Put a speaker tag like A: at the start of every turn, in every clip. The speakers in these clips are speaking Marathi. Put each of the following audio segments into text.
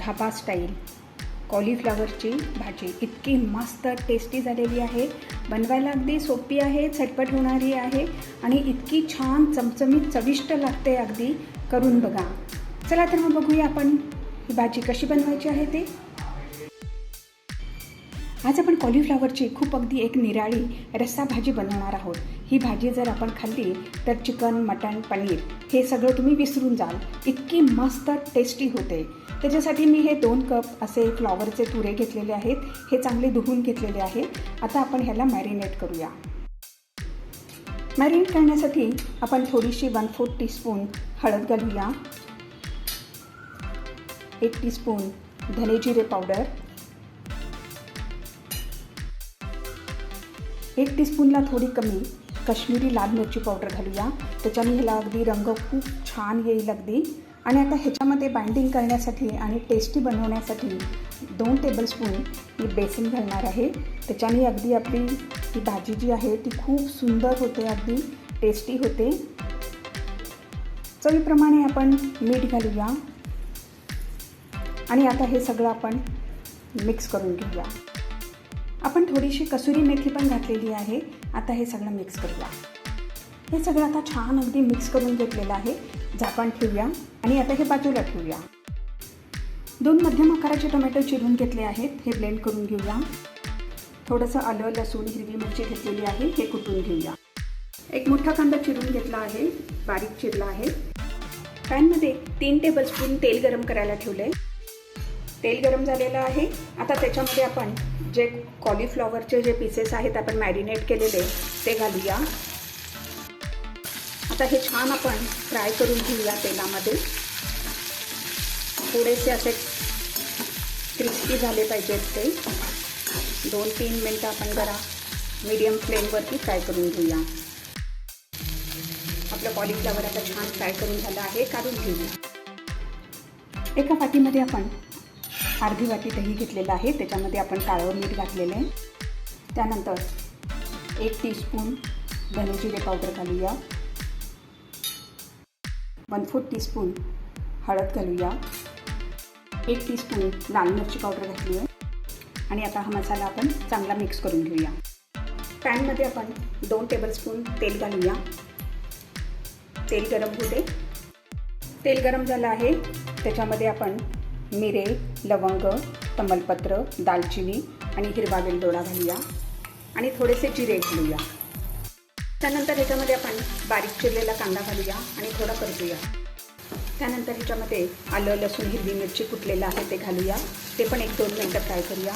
A: धाबा स्टाईल. कॉलीफ्लॉवरची भाजी. इतकी मस्त टेस्टी झालेली आहे. बनवायला अगदी सोपी आहे झटपट होणारी आहे आणि इतकी छान चमचमीत चविष्ट लागते अगदी. करून बघा. चला तर मग बघूया आपण ही भाजी कशी बनवायची आहे ते. आज आपण कॉलीफ्लावरची खूप अगदी एक निराळी रस्सा भाजी बनवणार आहोत. ही भाजी जर आपण खाल्ली तर चिकन मटण पनीर हे सगळं तुम्ही विसरून जाल. इतकी मस्त टेस्टी होते. त्याच्यासाठी मी हे दोन कप असे फ्लॉवरचे तुरे घेतलेले आहेत. हे चांगले धुवून घेतलेले आहे आता आपण ह्याला मॅरिनेट करूया. मॅरिनेट करण्यासाठी आपण थोडीशी वन फोर्थ टीस्पून हळद घालूया. एक टीस्पून धने जिरे पावडर एक टीस्पूनला थोडी कमी कश्मीरी लाल मिरची पावडर घालूया. त्याच्याने ह्याला अगदी रंग खूप छान येईल अगदी. आणि आता ह्याच्यामध्ये बाइंडिंग करण्यासाठी आणि टेस्टी बनवण्यासाठी दोन टेबलस्पून मी बेसन घालणार आहे. त्याच्याने अगदी आपली ही भाजी जी आहे ती खूप सुंदर होते अगदी टेस्टी होते. चवीप्रमाणे आपण मीठ घालूया. आणि आता हे सगळं आपण मिक्स करून घेऊया. आपण थोडीशी कसुरी मेथी पण घातलेली आहे. आता हे सगळं मिक्स करूया. हे सगळं आता छान अगदी मिक्स करून घेतलेलं आहे. झाकण ठेवूया आणि आता हे बाजूला ठेवूया. दोन मध्यम आकाराचे टोमॅटो चिरून घेतले आहेत. हे ब्लेंड करून घेऊया. थोडंसं आलं लसूण हिरवी मिरची घेतलेली आहे. हे कुटून घेऊया. एक मोठा कांदा चिरून घेतला आहे. बारीक चिरला आहे. पॅनमध्ये तीन टेबलस्पून तेल गरम करायला ठेवले तेल गरम झालेलं आहे. आता त्याच्यामध्ये आपण जे कॉलीफ्लॉवरचे जे पीसेस आहेत आपण मॅरिनेट केलेले ते घालूया. आता हे छान आपण फ्राय करून घेऊया तेलामध्ये. थोडेसे असे क्रिस्पी झाले पाहिजेत ते. दोन तीन मिनटं आपण जरा मीडियम फ्लेमवरती फ्राय करून घेऊया. आपलं कॉलीफ्लॉवर आता छान फ्राय करून झालं आहे काढून घेऊया. एका वाटीमध्ये आपण अर्धी वाटी दही घेतलेलं आहे त्याच्यामध्ये आपण काळं मीठ घातलेलं आहे. त्यानंतर एक टीस्पून धनेजिरे पावडर घालूया. वन फोर्थ टीस्पून हळद घालूया. एक टीस्पून लाल मिरची पावडर घातली आहे. आणि आता हा मसाला आपण चांगला मिक्स करून घेऊया. पॅनमध्ये आपण दोन टेबलस्पून तेल घालूया. तेल गरम होऊ दे तेल गरम झालं आहे. त्याच्यामध्ये आपण मिरे लवंग तमलपत्र दालचिनी आणि हिरवा वेलदोडा घालूया. आणि थोडेसे जिरे घालूया. त्यानंतर ह्याच्यामध्ये आपण बारीक चिरलेला कांदा घालूया आणि थोडा परतूया. त्यानंतर ह्याच्यामध्ये आलं लसूण हिरवी मिरची कुटलेलं आहे ते घालूया. ते पण एक दोन मिनटं फ्राय करूया.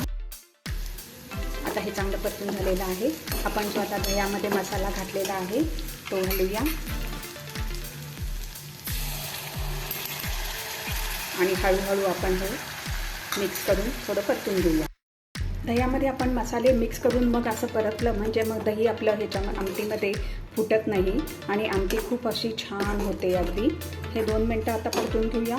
A: आता हे चांगलं परतून झालेलं आहे. आपण जो आता दह्यामध्ये मसाला घातलेला आहे तो घालूया. आणि हळूहळू आपण हे मिक्स करून थोडं परतून घेऊया. दह्यामध्ये आपण मसाले मिक्स करून मग असं परतलं म्हणजे मग दही आपलं ह्याच्या आमटीमध्ये फुटत नाही आणि आमटी खूप अशी छान होते अगदी. हे दोन मिनटं आता परतून घेऊया.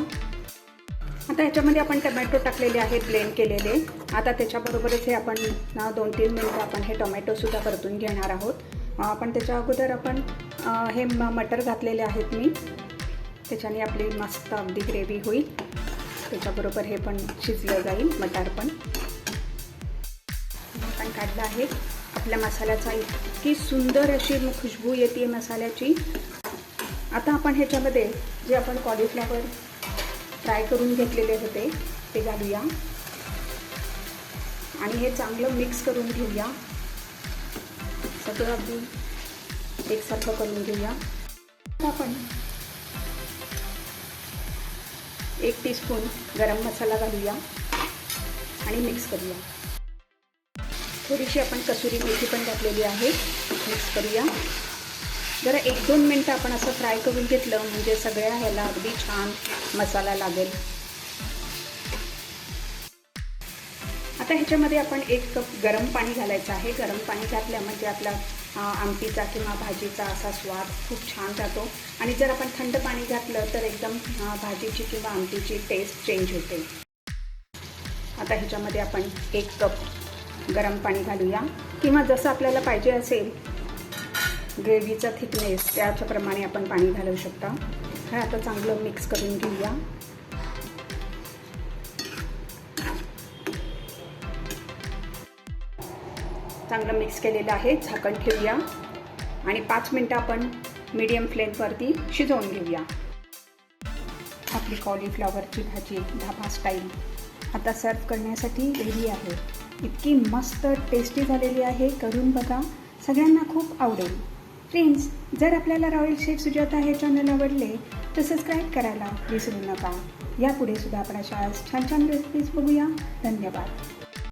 A: आता ह्याच्यामध्ये आपण टमॅटो टाकलेले आहेत ब्लेंड केलेले. आता त्याच्याबरोबरच हे आपण ना दोन तीन मिनटं आपण हे टोमॅटोसुद्धा परतून घेणार आहोत. आपण त्याच्या अगोदर आपण हे मटर घातलेले आहेत मी. त्याच्याने आपली मस्त अगदी ग्रेव्ही होईल. त्याच्याबरोबर हे पण शिजलं जाईल मटार पण. आपण काढलं आहे. आपल्या मसाल्याचा इतकी सुंदर अशी खुशबू येते मसाल्याची. आता आपण ह्याच्यामध्ये जे आपण कॉलीफ्लॉवर फ्राय करून घेतलेले होते ते घालूया. आणि हे चांगलं मिक्स करून घेऊया. सगळं अगदी एकसारखं करून घेऊया. आपण एक टीस्पून गरम मसाला घालूया आणि मिक्स करूया. थोडीशी आपण कसुरी मेथी पण घातलेली आहे. मिक्स करूया. जरा एक दोन मिनटं आपण असं फ्राय करून घेतलं म्हणजे सगळ्या ह्याला अगदी छान मसाला लागेल. आता ह्याच्यामध्ये आपण एक कप गरम पाणी घालायचं आहे. गरम पाणी घातल्या म्हणजे आपला आमटीचा किंवा भाजीचा असा स्वाद खूप छान जातो. आणि जर आपण थंड पाणी घातलं तर एकदम भाजीची किंवा आमटीची टेस्ट चेंज होते. आता ह्याच्यामध्ये आपण एक कप गरम पाणी घालूया. किंवा जसं आपल्याला पाहिजे असेल ग्रेव्हीचा थिकनेस त्याच्याप्रमाणे आपण पाणी घालू शकता. हे आता चांगलं मिक्स करून घेऊया. चांगलं मिक्स केलेलं आहे झाकण ठेवूया. आणि पाच मिनटं आपण मीडियम फ्लेमवरती शिजवून घेऊया. आपली कॉलीफ्लॉवरची भाजी ढाबा स्टाईल आता सर्व करण्यासाठी रेडी आहे. इतकी मस्त टेस्टी झालेली आहे. करून बघा. सगळ्यांना खूप आवडेल. फ्रेंड्स जर आपल्याला रॉयल शेफ सुजाता हे चॅनल आवडले तर सबस्क्राईब करायला विसरू नका. यापुढे सुद्धा आपण अशा छान छान रेसिपीज बघूया. धन्यवाद.